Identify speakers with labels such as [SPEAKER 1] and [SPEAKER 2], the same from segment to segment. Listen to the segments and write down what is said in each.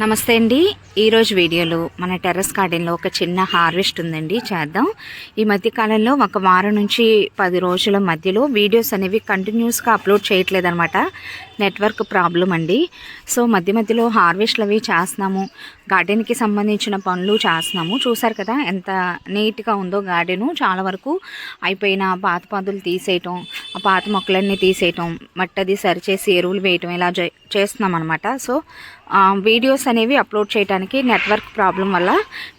[SPEAKER 1] నమస్తే అండి. ఈరోజు వీడియోలో మన టెర్రస్ గార్డెన్లో ఒక చిన్న హార్వెస్ట్ ఉందండి. చేద్దాం. ఈ మధ్య కాలంలో ఒక వారం నుంచి పది రోజుల మధ్యలో వీడియోస్ అనేవి కంటిన్యూస్గా అప్లోడ్ చేయట్లేదు అనమాట నెట్వర్క్ ప్రాబ్లం అండి. సో మధ్య మధ్యలో హార్వెస్ట్లు అవి చేస్తున్నాము. గార్డెన్కి సంబంధించిన పనులు చేస్తున్నాము. చూసారు కదా ఎంత నీట్గా ఉందో గార్డెను. చాలా వరకు అయిపోయిన పాత పాదులు తీసేయటం ఆ పాత మొక్కలన్నీ తీసేయటం మట్టది సరిచేసి ఎరువులు వేయటం ఇలా చే- చేస్తున్నాం అనమాట సో వీడియోస్ అనేవి అప్లోడ్ చేయడానికి నెట్వర్క్ ప్రాబ్లం వల్ల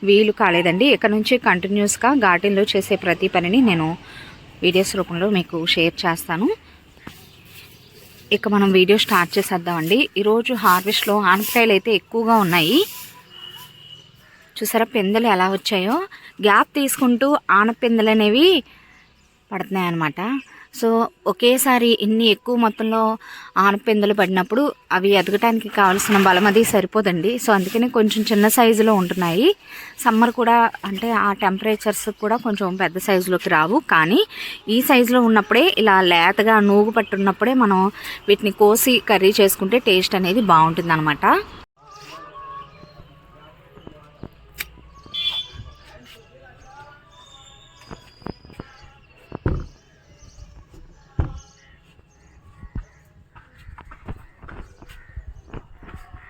[SPEAKER 1] వీలు కాలేదండి. ఇక్కడ నుంచి కంటిన్యూస్గా గార్డెన్లో చేసే ప్రతి పనిని నేను వీడియోస్ రూపంలో మీకు షేర్ చేస్తాను. ఇక మనం వీడియో స్టార్ట్ చేసేద్దామండి. ఈరోజు హార్వెస్ట్లో ఆనపకాయలు అయితే ఎక్కువగా ఉన్నాయి. చూసారా పిందెలు ఎలా వచ్చాయో? గ్యాప్ తీసుకుంటూ ఆనపిందెలు అనేవి పడుతున్నాయి అన్నమాట సో ఒకేసారి ఇన్ని ఎక్కువ మొత్తంలో ఆనపిందలు పడినప్పుడు అవి ఎదగటానికి కావాల్సిన బలం అది సరిపోదండి. సో అందుకనే కొంచెం చిన్న సైజులో ఉంటున్నాయి. సమ్మర్ కూడా అంటే ఆ టెంపరేచర్స్ కూడా కొంచెం పెద్ద సైజులోకి రావు. కానీ ఈ సైజులో ఉన్నప్పుడే ఇలా లేతగా నూగు పట్టున్నప్పుడే మనం వీటిని కోసి కర్రీ చేసుకుంటే టేస్ట్ అనేది బాగుంటుంది అనమాట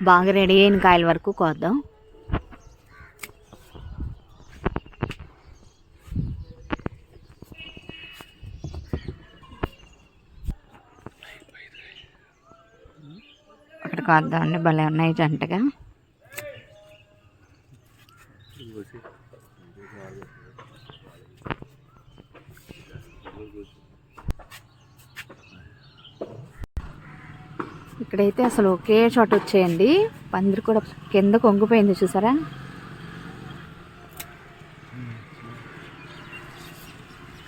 [SPEAKER 1] బాగా రెడీ అయిన కాయల వరకు కోద్దాం. అక్కడ కోద్దామండి భలే ఉన్నాయి జంటగా. అయితే అసలు ఒకే చోట వచ్చేయండి. పందిరి కూడా కింద కొంగిపోయింది చూసారా?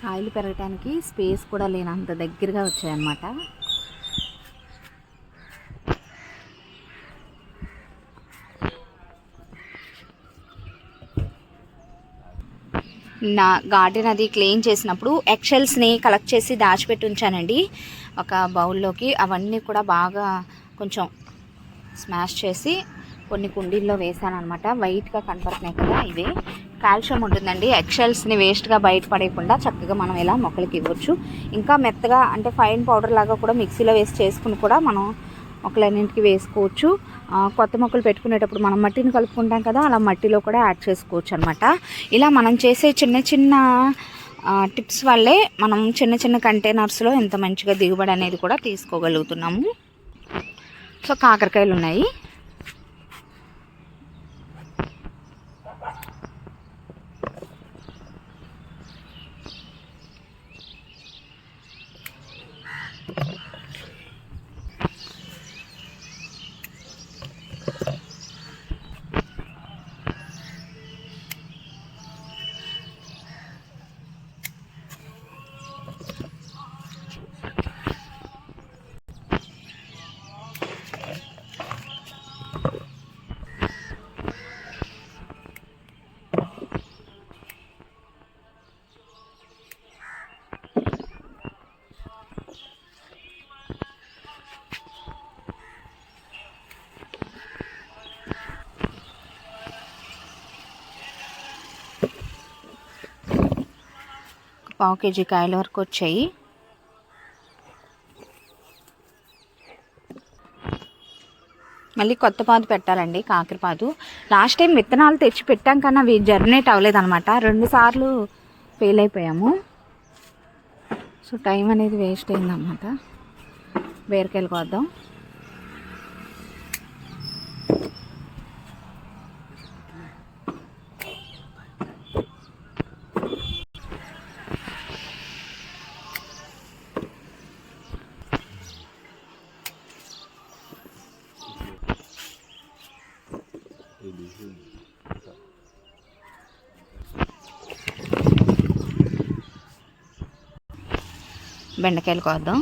[SPEAKER 1] కాయలు పెరగటానికి స్పేస్ కూడా లేనంత దగ్గరగా వచ్చాయన్నమాట. నా గార్డెన్ అది క్లీన్ చేసినప్పుడు ఎక్షెల్స్ని కలెక్ట్ చేసి దాచిపెట్టి ఉంచానండి. ఒక బౌల్లోకి అవన్నీ కూడా బాగా కొంచెం స్మాష్ చేసి కొన్ని కుండీల్లో వేసాను అనమాట వైట్గా కనపడుతున్నాయి కదా ఇవే. కాల్షియం ఉంటుందండి. ఎక్సెల్స్ని వేస్ట్గా బయటపడేయకుండా చక్కగా మనం ఇలా మొక్కలకి ఇవ్వచ్చు. ఇంకా మెత్తగా అంటే ఫైన్ పౌడర్ లాగా కూడా మిక్సీలో వేసి చేసుకుని కూడా మనం మొక్కలన్నింటికి వేసుకోవచ్చు. కొత్త మొక్కలు పెట్టుకునేటప్పుడు మనం మట్టిని కలుపుకుంటాం కదా అలా మట్టిలో కూడా యాడ్ చేసుకోవచ్చు అనమాట ఇలా మనం చేసే చిన్న చిన్న టిప్స్ వల్లే మనం చిన్న చిన్న కంటైనర్స్లో ఎంత మంచిగా దిగుబడి అనేది కూడా తీసుకోగలుగుతున్నాము. సో కాకరకాయలు ఉన్నాయి. పావు కేజీ కాయల వరకు వచ్చాయి. మళ్ళీ కొత్త పాదు పెట్టాలండి కాకరపాదు లాస్ట్ టైం విత్తనాలు తెచ్చి పెట్టాం కానీ అవి జర్నేట్ అవ్వలేదన్నమాట. రెండు సార్లు ఫెయిల్ అయిపోయాము. సో టైం అనేది వేస్ట్ అయిందన్నమాట. బీరకాయలు కోద్దాం. బెండకాయలు కోద్దాం.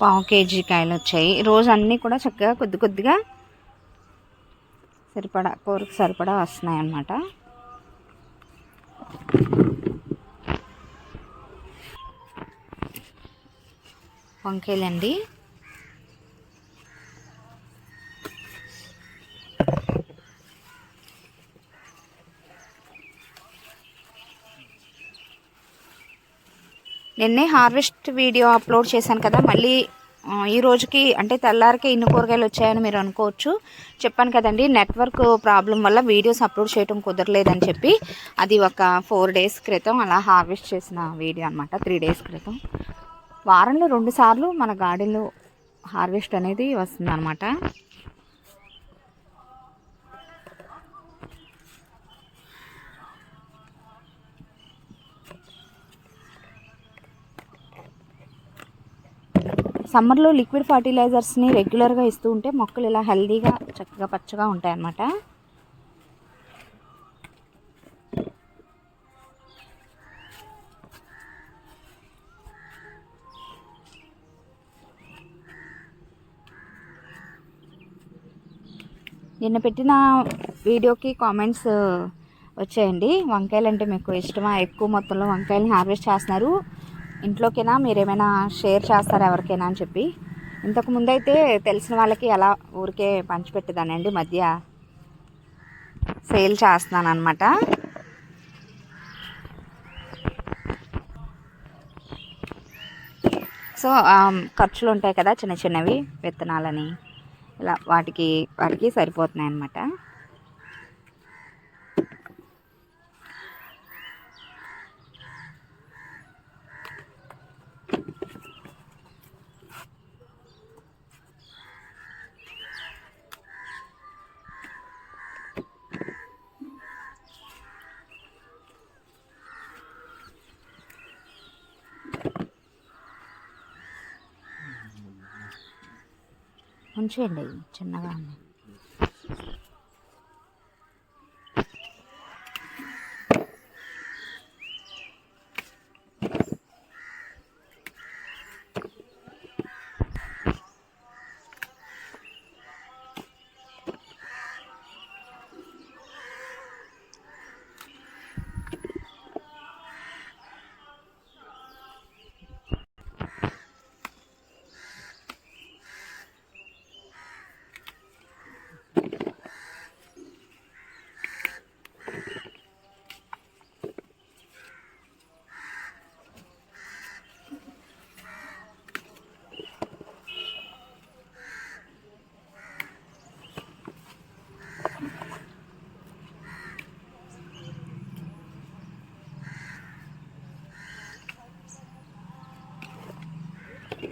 [SPEAKER 1] పావు కేజీ కాయలు వచ్చాయి రోజు అన్నీ కూడా చక్కగా కొద్ది కొద్దిగా సరిపడా కూరకు సరిపడా వస్తున్నాయి అన్నమాట వంకాయలండి. నిన్నే హార్వెస్ట్ వీడియో అప్లోడ్ చేశాను కదా మళ్ళీ ఈ రోజుకి అంటే తెల్లారికే ఇన్ని కూరగాయలు వచ్చాయని మీరు అనుకోవచ్చు. చెప్పాను కదండి నెట్వర్క్ ప్రాబ్లం వల్ల వీడియోస్ అప్లోడ్ చేయడం కుదరలేదని చెప్పి అది ఒక ఫోర్ డేస్ క్రితం అలా హార్వెస్ట్ చేసిన వీడియో అనమాట త్రీ డేస్ క్రితం. వారంలో రెండుసార్లు మన గార్డెన్లో హార్వెస్ట్ అనేది వస్తుందన్నమాట. సమ్మర్లో లిక్విడ్ ఫర్టిలైజర్స్ని రెగ్యులర్గా ఇస్తూ ఉంటే మొక్కలు ఇలా హెల్దీగా చక్కగా పచ్చగా ఉంటాయన్నమాట. నిన్న పెట్టిన వీడియోకి కామెంట్స్ వచ్చాయండి. వంకాయలు అంటే మీకు ఇష్టమా? ఎక్కువ మొత్తంలో వంకాయలు హార్వెస్ట్ చేస్తున్నారు. ఇంట్లోకైనా? మీరు ఏమైనా షేర్ చేస్తారా ఎవరికైనా అని చెప్పి. ఇంతకు ముందైతే తెలిసిన వాళ్ళకి ఎలా ఊరికే పంచిపెట్టేదానండి మధ్య సేల్ చేస్తున్నాను అనమాట సో ఖర్చులు ఉంటాయి కదా చిన్న చిన్నవి విత్తనాలని. ఇలా వాటికి వాటికి సరిపోతున్నాయి అన్నమాట ఉంచేయండి అవి చిన్నగా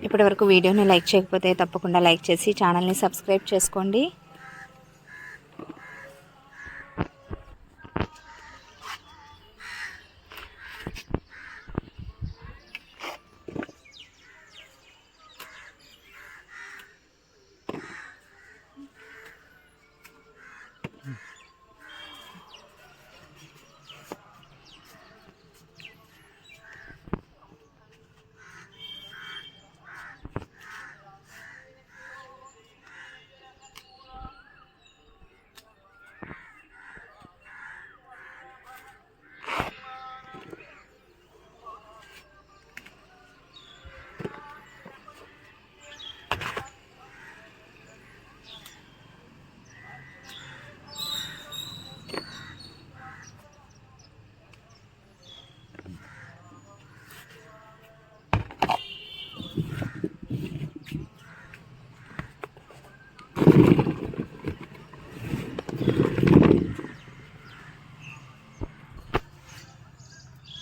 [SPEAKER 1] ఇప్పటివరకు ఇప్పటి వరకు వీడియోని లైక్ చేయకపోతే తప్పకుండా లైక్ చేసి ఛానల్ని సబ్స్క్రైబ్ చేసుకోండి.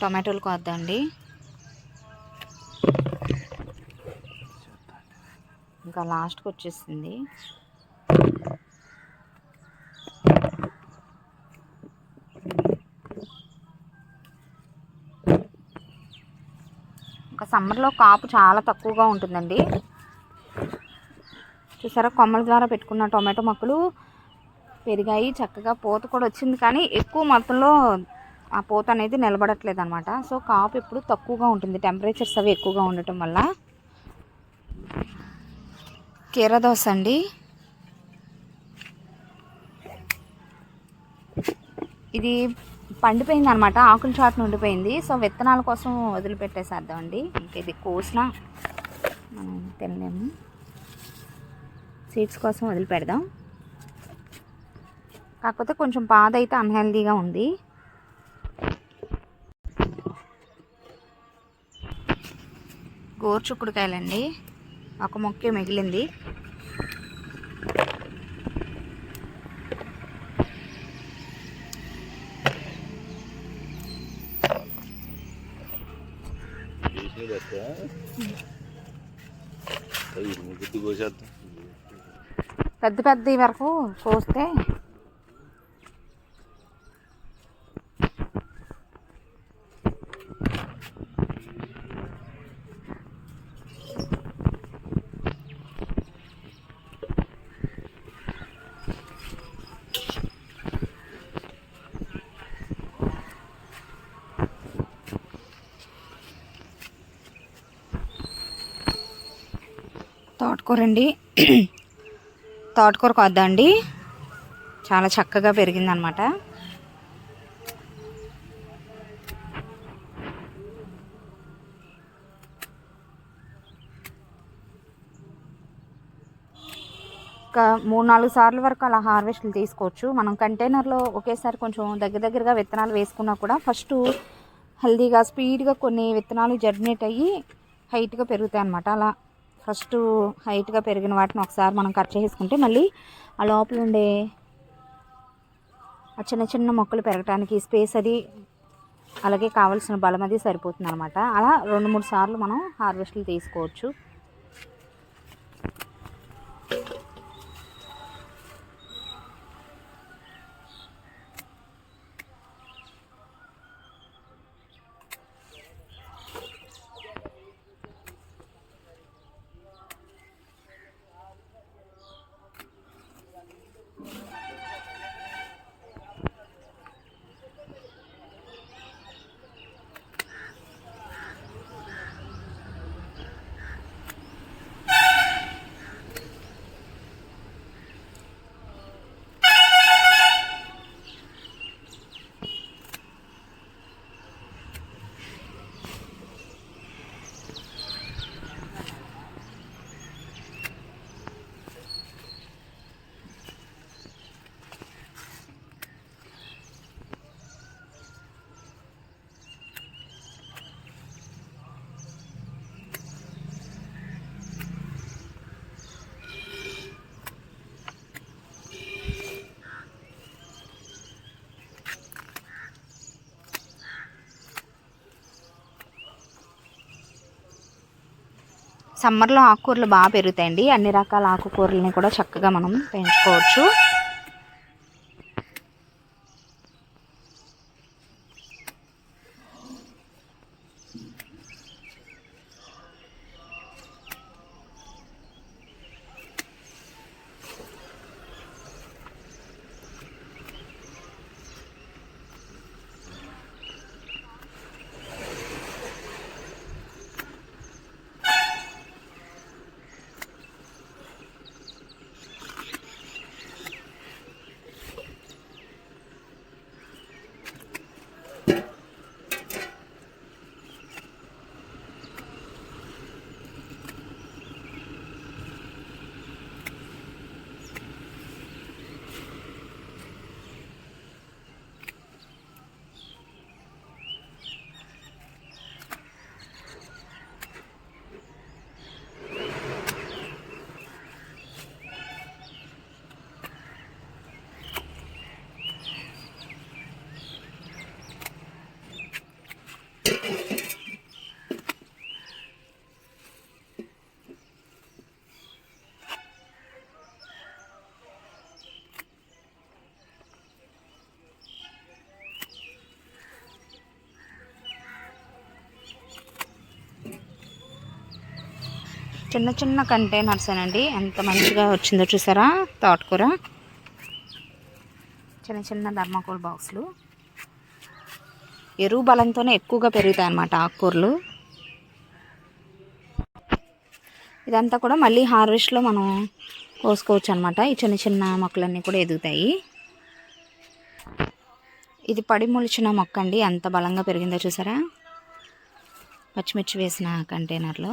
[SPEAKER 1] టొమాటోలు కోద్దామండి. ఇంకా లాస్ట్కి వచ్చేసింది. ఇంకా సమ్మర్లో కాపు చాలా తక్కువగా ఉంటుందండి. చూసారా? కొమ్మల ద్వారా పెట్టుకున్న టొమాటో మొక్కలు పెరిగాయి చక్కగా పూత కూడా వచ్చింది. కానీ ఎక్కువ మొత్తంలో ఆ పూత అనేది నిలబడట్లేదు అనమాట సో కాపు ఎప్పుడు తక్కువగా ఉంటుంది. టెంపరేచర్స్ అవి ఎక్కువగా ఉండటం వల్ల. కీరదోశ అండి. ఇది పండిపోయింది అనమాట ఆకుల చాటున ఉండిపోయింది. సో విత్తనాల కోసం వదిలిపెట్టేసేద్దాం అండి ఇంక ఇది కోసిన మనం తినలేము. సీడ్స్ కోసం వదిలిపెడదాం. కాకపోతే కొంచెం పాద అయితే అన్హెల్దీగా ఉంది. గోర్చుక్కుడుకాయలండి. ఒక మొక్క మిగిలింది.
[SPEAKER 2] కోసేద్దాం
[SPEAKER 1] పెద్ద పెద్ద వరకు కోస్తే తోటకూర అండి తోటకూర కొద్దండి చాలా చక్కగా పెరిగిందనమాట. ఒక మూడు నాలుగు సార్లు వరకు అలా హార్వెస్ట్లు తీసుకోవచ్చు. మనం కంటైనర్లో ఒకేసారి కొంచెం దగ్గర దగ్గరగా విత్తనాలు వేసుకున్నా కూడా ఫస్ట్ హెల్దీగా స్పీడ్గా కొన్ని విత్తనాలు జర్మినేట్ అయ్యి హైట్గా పెరుగుతాయి అన్నమాట అలా ఫస్ట్ హైట్గా పెరిగిన వాటిని ఒకసారి మనం కట్ చేసుకుంటే మళ్ళీ ఆ లోపల ఉండే ఆ చిన్న చిన్న మొక్కలు పెరగడానికి స్పేస్ అది అలాగే కావాల్సిన బలం అది సరిపోతుంది అనమాట అలా రెండు మూడు సార్లు మనం హార్వెస్ట్లు తీసుకోవచ్చు. సమ్మర్లో ఆకుకూరలు బాగా పెరుగుతాయండి. అన్ని రకాల ఆకుకూరలని కూడా చక్కగా మనం పెంచుకోవచ్చు. చిన్న చిన్న కంటైనర్స్ అండి ఎంత మంచిగా వచ్చిందో చూసారా? తోటకూర. చిన్న చిన్న ధర్మకోల్ బాక్సులు. ఎరువు బలంతోనే ఎక్కువగా పెరుగుతాయి అన్నమాట ఆకుకూరలు. ఇదంతా కూడా మళ్ళీ హార్వెస్ట్లో మనం కోసుకోవచ్చు అనమాట ఈ చిన్న చిన్న మొక్కలన్నీ కూడా ఎదుగుతాయి. ఇది పడి మొలిచిన మొక్క అండి. ఎంత బలంగా పెరిగిందో చూసారా? పచ్చిమిర్చి వేసిన కంటైనర్లో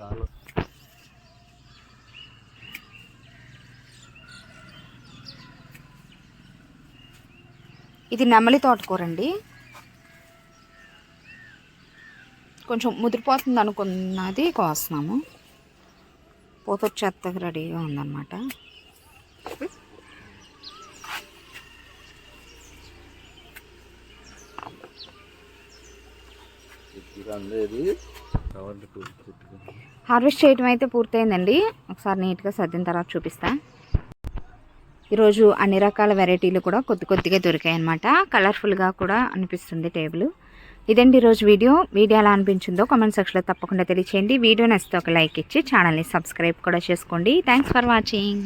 [SPEAKER 2] చాలు
[SPEAKER 1] ఇది నెమలి తోటకూర అండి కొంచెం ముదిరిపోతుంది అనుకున్నది కోస్తున్నాము. పూత వచ్చేత్తకు రెడీగా ఉందన్నమాట. హార్వెస్ట్ చేయటం అయితే పూర్తయిందండి. ఒకసారి నీట్గా సర్దిన తర్వాత చూపిస్తా. ఈరోజు అన్ని రకాల వెరైటీలు కూడా కొద్ది కొద్దిగా దొరికాయి అనమాట కలర్ఫుల్గా కూడా అనిపిస్తుంది టేబుల్. ఇదండి ఈరోజు వీడియో. వీడియో ఎలా అనిపించిందో కామెంట్ సెక్షన్లో తప్పకుండా తెలియచేయండి. వీడియో నచ్చితే ఒక లైక్ ఇచ్చి ఛానల్ని సబ్స్క్రైబ్ కూడా చేసుకోండి. Thanks for watching.